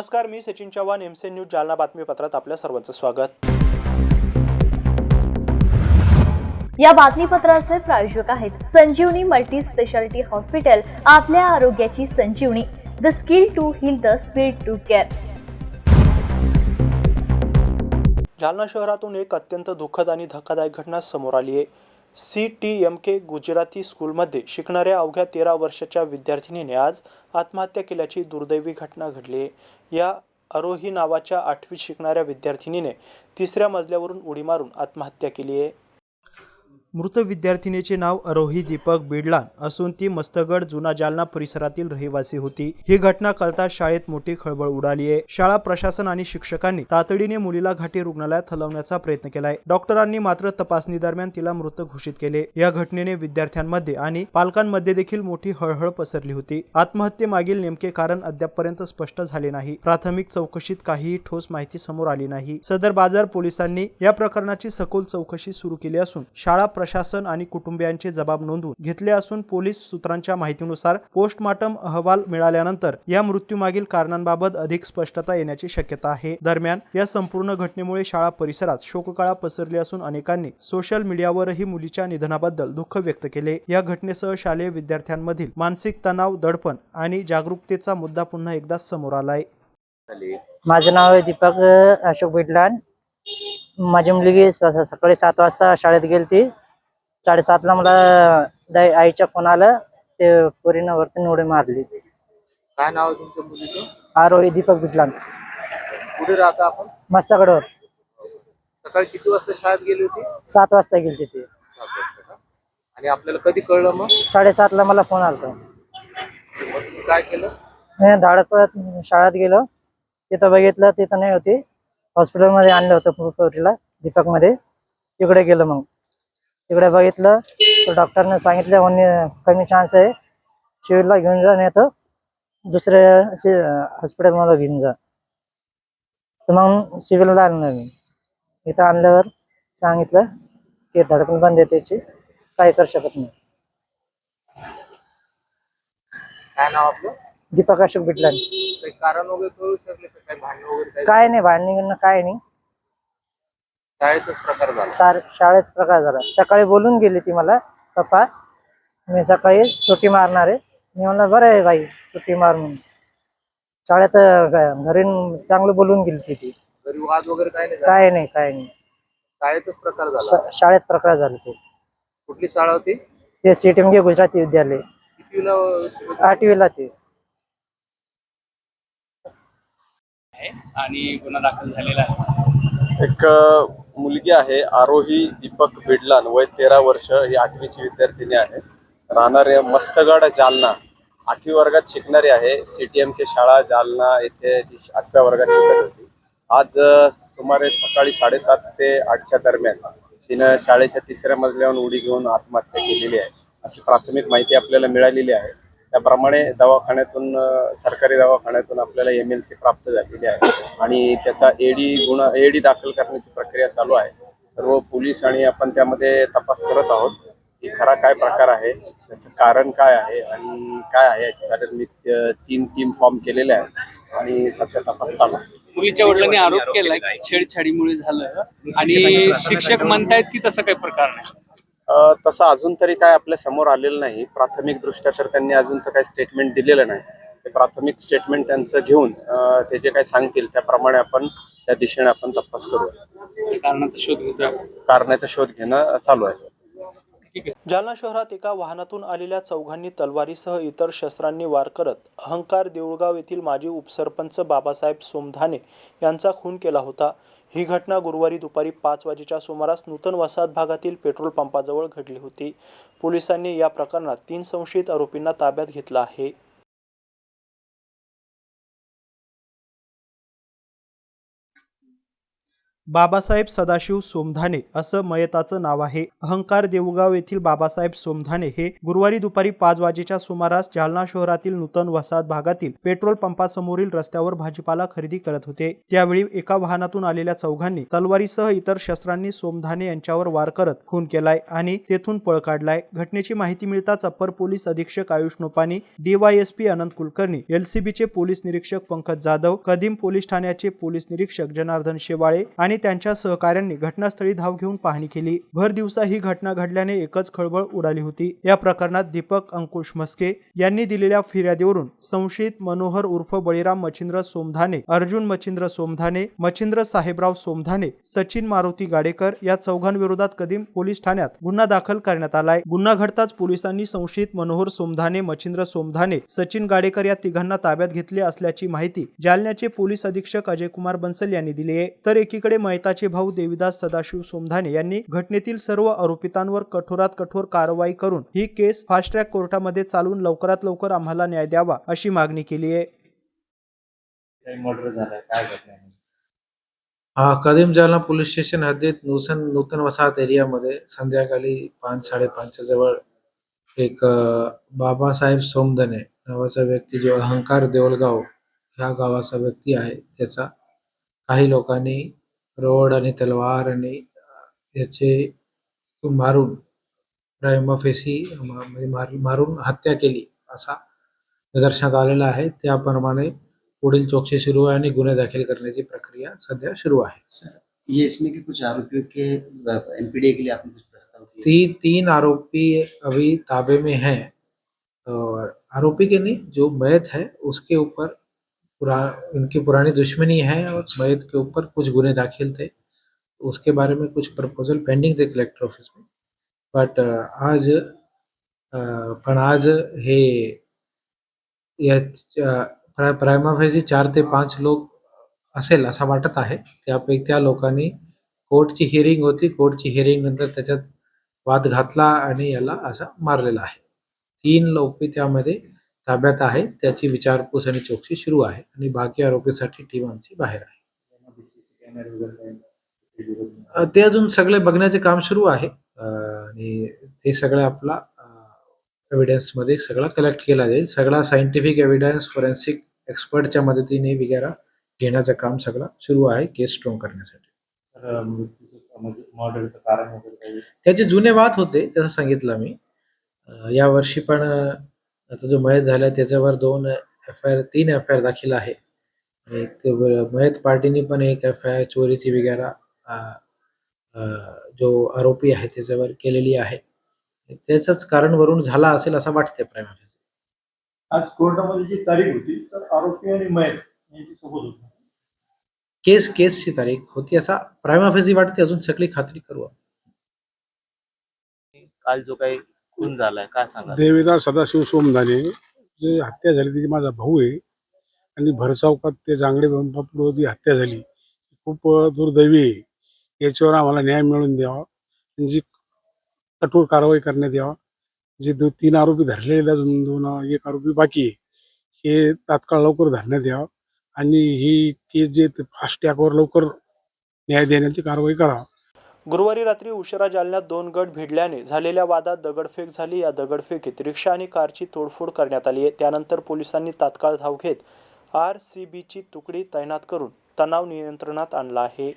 नमस्कार मी सचिन चव्हाण एमसे न्यूज जालना बातमीपत्रात आपल्या सर्वांचं स्वागत. या बातमीपत्राचे प्रायोजक आहेत संजीवनी मल्टी स्पेशालिटी हॉस्पिटल आपल्या आरोग्याची Sanjivani the skill to heal the speed to care. Jalna शहरातून एक अत्यंत दुःखद आणि धक्कादायक घटना समोर आली आहे. C T M K Gujarati स्कूलमध्ये शिकणाऱ्या अवघ्या तेरा वर्षाच्या विद्यार्थिनीने आज आत्महत्या केल्याची दुर्दैवी घटना घडली. आहे या अरोही नावाच्या आठवीत शिकणाऱ्या विद्यार्थिनीने तिसऱ्या मजल्यावरून उडी मारून आत्महत्या केली आहे. मृत विद्यार्थिनीचे नाव अरोही दीपक बिडलान असून ती मस्तगड जुना जालना परिसरातील रहिवासी होती. ही घटना कळता शाळेत मोठी खळबळ उडाली आहे. शाळा प्रशासन आणि शिक्षकांनी तातडीने मुलीला घाटी रुग्णालयात हलवण्याचा प्रयत्न केलाय. डॉक्टरांनी मात्र तपासणी दरम्यान तिला मृत घोषित केले. या घटनेने विद्यार्थ्यांमध्ये आणि पालकांमध्ये देखील मोठी हळहळ पसरली होती. आत्महत्येमागील नेमके कारण अद्यापपर्यंत स्पष्ट झाले नाही. प्राथमिक चौकशीत काहीही ठोस माहिती समोर आली नाही. सदर बाजार पोलिसांनी या प्रकरणाची सखोल चौकशी सुरू केली असून शाळा प्रशासन आणि कुटुंबियांचे जबाब नोंदवून घेतले असून पोलीस सूत्रांच्या माहितीनुसार पोस्टमार्टम अहवाल मिळाल्यानंतर या मृत्यूमागील कारणांबाबत अधिक स्पष्टता येण्याची शक्यता आहे. दरम्यान या संपूर्ण घटनेमुळे शाळा परिसरात शोककाळा पसरली असून अनेकांनी सोशल मीडियावरही मुलीच्या निधनाबद्दल दुःख व्यक्त केले. या घटनेसह शालेय विद्यार्थ्यांमधील मानसिक तणाव दडपण आणि जागरूकतेचा मुद्दा पुन्हा एकदा समोर आलाय. माझं नाव आहे दीपक अशोक बिडलान. माझी मुलगी सकाळी सात वाजता शाळेत गेली ती साडेसातला मला दाई- आईच्या फोन आला ते पोरीनं वरती उडी मारली. काय नाव आहे तुमच्या मुलीचं? आरोही दीपक बिडलान कुठे राहता आपण? मस्तागडवर सकाळी किती वाजता शाळेत गेली होती? सात वाजता गेली तिथे सात वाजता का? आणि आपल्याला कधी कळलं मग? साडेसातला मला फोन आला मग तुम्ही काय केलं? मी धाडत पडत शाळेत गेलो. तिथं बघितलं तिथं नाही होती. हॉस्पिटलमध्ये आणलं होतं पोरीला दीपकमध्ये. तिकडे गेलो मग. तिकडे बघितलं तर डॉक्टरने सांगितलं म्हणे कमी चान्स आहे. शिविरला घेऊन जा नाही तर दुसऱ्या हॉस्पिटलमध्ये घेऊन जा. तर मग सिव्हिलला आणलं मी. इथं आणल्यावर सांगितलं की धडकन बंद आहे त्याची काही करू शकत नाही. काय नाव आपलं? दीपक अशोक बिटलान. कारण वगैरे शकले भांडण वगैरे काय नाही भांडणी काय नाही. शाळेतच प्रकार झाला. सार शाळेत प्रकार झाला. सकाळी बोलून गेली ती मला पप्पा मी सकाळी सुट्टी मारणार. आहे मी म्हणलं बरं आहे बाई सुट्टी मार म्हणून. शाळेत घरी चांगलं बोलून गेली ती ती. घरी वाद वगैरे काही नाही झाला? काय नाही काय नाही. शाळेतच प्रकार झाला? शा- शाळेत प्रकार झाले ते. कुठली शाळा होती? ते सीटीएमगे गुजराती विद्यालय. कितीला आठवीला ते. आणि गुन्हा दाखल झालेला आहे. एक अ, मुलगी आहे आरोही दीपक बिडलान वय तेरा वर्ष ही आठवीची विद्यार्थिनी आहे. राहणारे मस्तगड जालना. आठवी वर्गात शिकणारी आहे. सी टी एम के शाळा जालना येथे ती आठव्या वर्गात शिकत होती. आज सुमारे सकाळी साडेसात ते आठच्या दरम्यान तिनं शाळेच्या तिसऱ्या मजल्यावर उडी घेऊन आत्महत्या केलेली आहे. अशी प्राथमिक माहिती आपल्याला मिळालेली आहे. त्याप्रमाणे दवाखान्यातून सरकारी दवाखान्यातून आपल्याला एम एल सी प्राप्त झालेली आहे. आणि त्याचा एडी गुन्हा एडी दाखल करण्याची प्रक्रिया चालू आहे. सर्व पोलीस आणि आपण त्यामध्ये तपास करत आहोत की खरा काय प्रकार आहे त्याचं कारण काय आहे आणि काय आहे याच्यासाठी मी तीन टीम फॉर्म केलेले आहेत आणि सध्या तपास चालू आहे. मुलीच्या वडिलांनी आरोप केलाय छेडछाडीमुळे झालं. आणि शिक्षक म्हणतायत की तसं काही प्रकार नाही. तसं अजून तरी काय आपल्यासमोर आलेलं नाही. प्राथमिक दृष्ट्या तर त्यांनी अजून तर काही स्टेटमेंट दिलेलं नाही. ते प्राथमिक स्टेटमेंट त्यांचं घेऊन ते जे काही सांगतील त्याप्रमाणे आपण त्या दिशेने आपण तपास करू. कारणाचा शोध. कारणाचा शोध घेणं चालू आहे सर. ठीक आहे. जालना शहरात एका वाहनातून आलेल्या चौघांनी तलवारीसह इतर शस्त्रांनी वार करत अहंकार देऊळगाव येथील माजी उपसरपंच बाबासाहेब सोमधाने यांचा खून केला होता. ही घटना गुरुवारी दुपारी पाच वाजेच्या सुमारास नूतन वसाहत भागातील पेट्रोल पंपाजवळ घडली होती. पोलिसांनी या प्रकरणात तीन संशयित आरोपींना ताब्यात घेतलं आहे. बाबासाहेब सदाशिव सोमधाने असं मयताचं नाव आहे. अहंकार देऊगाव येथील बाबासाहेब सोमधाने हे गुरुवारी दुपारी पाच वाजेच्या सुमारास जालना शहरातील नूतन वसाहत भागातील पेट्रोल पंपासमोरील रस्त्यावर भाजीपाला खरेदी करत होते. त्यावेळी एका वाहनातून आलेल्या चौघांनी तलवारीसह इतर शस्त्रांनी सोमधाने यांच्यावर वार करत खून केलाय आणि तेथून पळ काढलाय. घटनेची माहिती मिळताच अप्पर पोलीस अधीक्षक आयुष नोपानी डीवायएसपी अनंत कुलकर्णी एलसीबीचे पोलीस निरीक्षक पंकज जाधव कदीम पोलीस ठाण्याचे पोलीस निरीक्षक जनार्दन शेवाळे आणि त्यांच्या सहकाऱ्यांनी घटनास्थळी धाव घेऊन पाहणी केली. भर दिवसा ही घटना घडल्याने एकच खळबळ उडाली होती. या प्रकरणात दीपक अंकुश मस्के यांनी दिलेल्या फिर्यादीवरून संशयित मनोहर उर्फ बळीराम मच्छिंद्र सोमधाने अर्जुन मच्छिंद्र सोमधाने मच्छिंद्र साहेबराव सोमधाने सचिन मारुती गाडेकर या चौघांविरोधात कदीम पोलीस ठाण्यात गुन्हा दाखल करण्यात आलाय. गुन्हा घडताच पोलिसांनी संशयित मनोहर सोमधाने मच्छिंद्र सोमधाने सचिन गाडेकर या तिघांना ताब्यात घेतले असल्याची माहिती जालन्याचे पोलीस अधीक्षक अजय कुमार बन्सल यांनी दिली आहे. तर एकीकडे मयताचे भाऊ देविदास सदाशिव सोमधाने यांनी घटनेतील सर्व आरोपितांवर कठोरात कठोर कारवाई करून ही केस फास्ट ट्रॅक कोर्टामध्ये चालवून लवकरात लवकर आम्हाला न्याय द्यावा अशी मागणी केली आहे. हा कदीम जालना पोलीस स्टेशन हद्दीत नूतन नूतन वसाहत एरियामध्ये संध्याकाळी पाच साडेपाचच्या जवळ एक बाबासाहेब सोमदने नावाचा व्यक्ती जो अहंकार देवळगाव ह्या गावाचा व्यक्ती आहे त्याचा काही लोकांनी रोड आणि तलवार आणि याचे मारून मार- मारून हत्या केली असा निदर्शनात आलेला आहे त्याप्रमाणे पुढील चौकशी सुरू आहे आणि गुन्हे दाखल करण्याची प्रक्रिया सध्या सुरू आहे ये इसमें के कुछ आरोपियों के एमपीडी के लिए आपने कुछ प्रस्ताव किए ती तीन आरोपी अभी ताबे में हैं और आरोपी के नहीं जो मयत है उसके ऊपर पुरा इनकी पुरानी दुश्मनी है और मयत के ऊपर कुछ गुने दाखिल थे। उसके बारे में कुछ प्रपोजल पेंडिंग थे कलेक्टर ऑफ़िस में। बट आज अ, पण आज हे या प्रायमाफेसी चार ते पाच लोक असेल असं वाटत आहे। त्यापैकी त्या लोकांनी कोर्टची हिअरिंग होती कोर्टची हिअरिंग नंतर त्याच्यात वाद घातला आणि याला असा मारलेला आहे। तीन लोक त्यामध्ये ताब्यात आहे. त्याची विचारपूस आणि चौकशी सुरू आहे आणि बाकी आरोपीसाठी टीम आमची बाहेर आहे. ते अजून सगळे बघण्याचे काम सुरू आहे. आणि ते सगळं आपला एव्हिडन्समध्ये सगळा कलेक्ट केला जाईल. सगळा सायंटिफिक एव्हिडन्स फॉरेन्सिक एक्सपर्टच्या मदतीने वगैरे घेण्याचं काम सगळं सुरू आहे केस स्ट्रॉंग करण्यासाठी. त्याचे जुने वाद होते तसं सांगितलं मी. अं, या वर्षी पण आता जो मयत झाला त्याच्यावर दोन एफ आय आर तीन एफ आय आर दाखल आहे. एक मयत पार्टीने पण एक एफ आय आर चोरीची वगैरे जो आरोपी आहे त्याच्यावर केलेली आहे. त्याच्याच कारणवरून झाला असेल असं वाटतंय प्रेमा आज कोर्टामध्ये जी तारीख होती तर आरोपी आणि मयत यांची सोबत होती. केस केसची तारीख होती असा प्रायमाफेसी वाटते. अजून सगळी खात्री करू. काल जो काही खून झालाय काय सांगा देविदास सदाशिव सोमधाने जे हत्या झाली ती माझा भाऊ आहे. आणि भरचौकात ते जांगडे पंपापुढं ती हत्या झाली खूप दुर्दैवी आहे. याच्यावर आम्हाला न्याय मिळवून द्यावा. जी कठोर कारवाई करण्यात यावा. जे दो तीन आरोपी धरलेले अजून दोन एक आरोपी बाकी आहे हे तात्काळ लवकर धरण्यात यावं. आणि ही केस जे फास्ट ट्रॅकवर लवकर न्याय देण्याची कारवाई करावा. गुरुवारी रात्री उशिरा जालन्यात दोन गट भिडल्याने झालेल्या वादात दगडफेक झाली. या दगडफेकीत रिक्षा आणि कारची तोडफोड करण्यात आली आहे. त्यानंतर पोलिसांनी तात्काळ धाव घेत आर सी बीची तुकडी तैनात करून तणाव नियंत्रणात आणला आहे.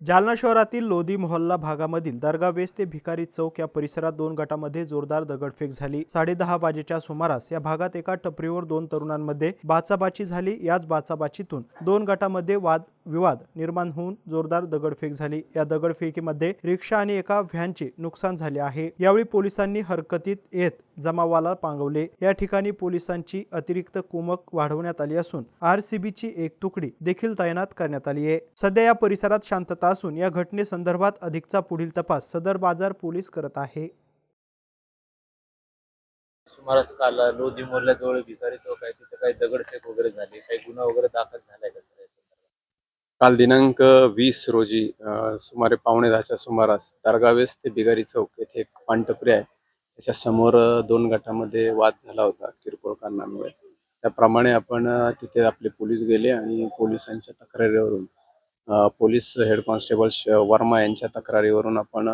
जालना शहरातील लोधी मोहल्ला भागामधील दर्गा वेस्ट ते भिकारी चौक या परिसरात दोन गटामध्ये जोरदार दगडफेक झाली. साडेदहा वाजेच्या सुमारास या भागात एका टपरीवर दोन तरुणांमध्ये बाचाबाची झाली. याच बाचाबाचीतून दोन गटामध्ये वाद विवाद निर्माण होऊन जोरदार दगडफेक झाली. या दगडफेकीमध्ये रिक्षा आणि एका व्हॅनचे नुकसान झाले आहे. यावेळी पोलिसांनी हरकतीत येत जमावाला पांगवले. या ठिकाणी पोलिसांची अतिरिक्त कुमक वाढवण्यात आली असून आरसीबीची एक तुकडी देखील तैनात करण्यात आली आहे. सध्या या परिसरात शांतता असून या घटनेसंदर्भात अधिकचा पुढील तपास सदर बाजार पोलीस करत आहे. सुमारास काल लोधी मोहल्ल्याजवळ भिकारी चौक आहे तिथे काही दगडफेक वगैरे झाली. काही गुन्हा वगैरे दाखल झालाय का? काल दिनांक वीस रोजी सुमारे पावणे दहाच्या सुमारास दर्गावेस ते बिगारी चौक येथे एक पानटपरी आहे. त्याच्यासमोर दोन गटामध्ये वाद झाला होता किरकोळ कारणामुळे. त्याप्रमाणे आपण तिथे आपले पोलीस गेले आणि पोलिसांच्या तक्रारीवरून पोलीस हेड कॉन्स्टेबल वर्मा यांच्या तक्रारीवरून आपण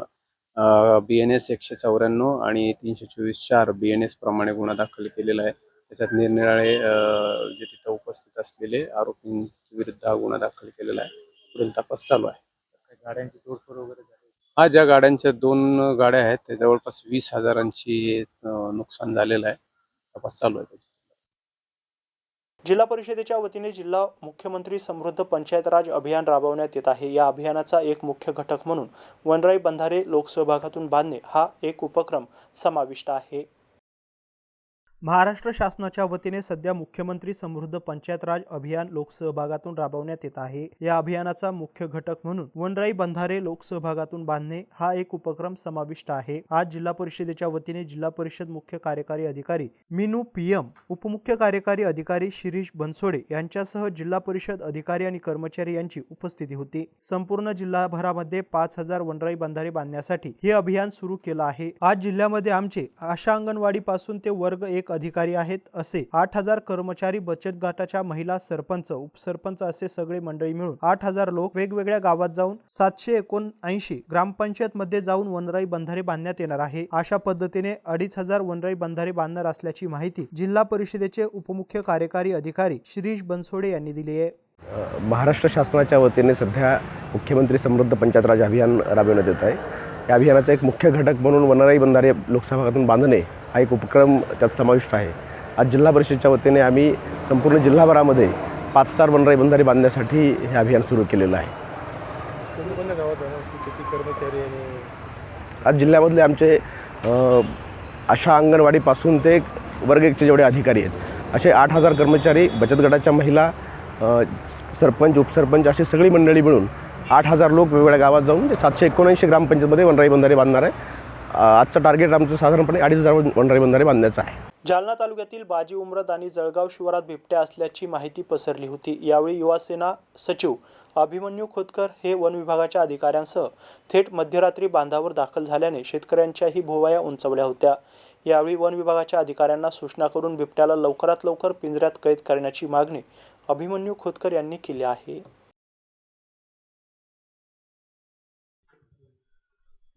बी एन एस एकशे चौऱ्याण्णव आणि तीनशे चोवीस चार बी एन एस प्रमाणे गुन्हा दाखल केलेला आहे. त्याच्यात निरनिराळे जे तिथं उपस्थित असलेले आरोपींविरुद्ध हा गुन्हा दाखल केलेला आहे. पुढील तपास चालू आहे. गाड्यांची तोडफोड वगैरे हा ज्या गाड्यांच्या दोन गाड्या आहेत त्या जवळपास वीस हजारांची नुकसान झालेलं आहे. तपास चालू आहे त्याची. जिल्हा परिषदेच्या वतीने जिल्हा मुख्यमंत्री समृद्ध पंचायत राज अभियान राबवण्यात येत आहे. या अभियानाचा एक मुख्य घटक म्हणून वनराई बंधारे लोकसहभागातून बांधणे हा एक उपक्रम समाविष्ट आहे. महाराष्ट्र शासनाच्या वतीने सध्या मुख्यमंत्री समृद्ध पंचायत राज अभियान लोकसहभागातून राबवण्यात येत आहे. या अभियानाचा मुख्य घटक म्हणून वनराई बंधारे लोकसहभागातून बांधणे हा एक उपक्रम समाविष्ट आहे. आज जिल्हा परिषदेच्या वतीने जिल्हा परिषद मुख्य कार्यकारी अधिकारी मिनू पीएम उपमुख्य कार्यकारी अधिकारी शिरीष बनसोडे यांच्यासह जिल्हा परिषद अधिकारी आणि कर्मचारी यांची उपस्थिती होती. संपूर्ण जिल्हाभरामध्ये पाच हजार वनराई बंधारे बांधण्यासाठी हे अभियान सुरू केलं आहे. आज जिल्ह्यामध्ये आमचे आशा अंगणवाडी पासून ते वर्ग एक अधिकारी आहेत असे आठ हजार कर्मचारी बचत गटाच्या महिला सरपंच उपसरपंच असे सगळे मंडळी मिळून आठ हजार लोक वेगवेगळ्या गावात जाऊन सातशे एकोणऐंशी ग्रामपंचायत मध्ये जाऊन वनराई बंधारे बांधण्यात येणार आहे. अशा पद्धतीने अडीच हजार वनराई बंधारे बांधणार असल्याची माहिती जिल्हा परिषदेचे उपमुख्य कार्यकारी अधिकारी शिरीष बनसोडे यांनी दिली आहे. महाराष्ट्र शासनाच्या वतीने सध्या मुख्यमंत्री समृद्ध पंचायत राज अभियान राबविण्यात येत आहे. या अभियानाचा एक मुख्य घटक म्हणून वनराई बंधारे लोकसभागातून बांधणे हा एक उपक्रम त्यात समाविष्ट आहे. आज जिल्हा परिषदेच्या वतीने आम्ही संपूर्ण जिल्हाभरामध्ये पाच सार वनराई बंधारे बांधण्यासाठी हे अभियान सुरू केलेलं आहे. आज जिल्ह्यामधले आमचे आशा अंगणवाडीपासून ते वर्ग एकचे जेवढे अधिकारी आहेत असे आठ हजार कर्मचारी बचत गटाच्या महिला सरपंच उपसरपंच अशी सगळी मंडळी मिळून आठ हजार लोक वेगवेगळ्या गावात जाऊन ते सातशे एकोणऐंशी ग्रामपंचायतमध्ये वनराई बंधारे बांधणार आहे. आजचा आजचं टार्गेट आमचं साधारणपणे अडीच हजार वनराई बंधारे बांधण्याचं आहे. जालना तालुक्यातील बाजी उमरद आणि जळगाव शिवारात बिबट्या असल्याची माहिती पसरली होती. यावेळी युवासेना सचिव अभिमन्यू खोतकर हे वन विभागाच्या अधिकाऱ्यांसह थेट मध्यरात्री बांधावर दाखल झाल्याने शेतकऱ्यांच्याही भोवाया उंचवल्या होत्या. यावेळी वन विभागाच्या अधिकाऱ्यांना सूचना करून बिबट्याला लवकरात लवकर पिंजऱ्यात कैद करण्याची मागणी अभिमन्यू खोतकर यांनी केली आहे.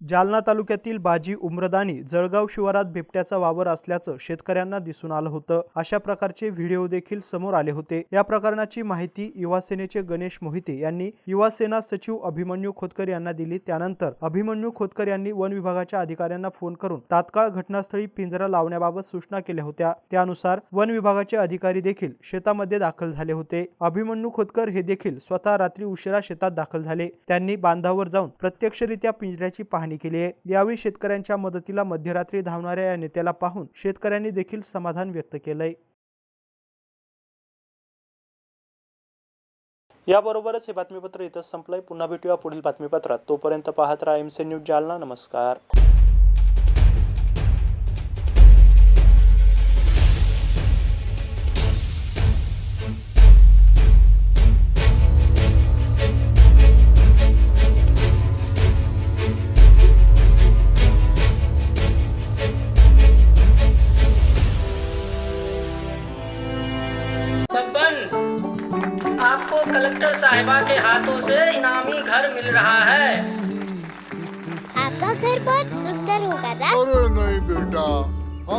जालना तालुक्यातील बाजी उम्रदानी जळगाव शिवारात बिबट्याचा वावर असल्याचं शेतकऱ्यांना दिसून आलं होतं. अशा प्रकारचे व्हिडिओ देखील समोर आले होते. या प्रकरणाची माहिती युवासेनेचे गणेश मोहिते यांनी युवासेना सचिव अभिमन्यू खोतकर यांना दिली. त्यानंतर अभिमन्यू खोतकर यांनी वन विभागाच्या अधिकाऱ्यांना फोन करून तात्काळ घटनास्थळी पिंजरा लावण्याबाबत सूचना केल्या होत्या. त्यानुसार वन विभागाचे अधिकारी देखील शेतामध्ये दाखल झाले होते. अभिमन्यू खोतकर हे देखील स्वतः रात्री उशिरा शेतात दाखल झाले. त्यांनी बांधावर जाऊन प्रत्यक्षरित्या पिंजऱ्याची पाहणी केली आहे. यावेळी शेतकऱ्यांच्या मदतीला मध्यरात्री धावणाऱ्या या नेत्याला पाहून शेतकऱ्यांनी देखील समाधान व्यक्त केलंय. याबरोबरच हे बातमीपत्र इथं संपलंय. पुन्हा भेटूया पुढील बातमीपत्रात. तोपर्यंत पाहत राहा एमसे न्यूज जालना. नमस्कार.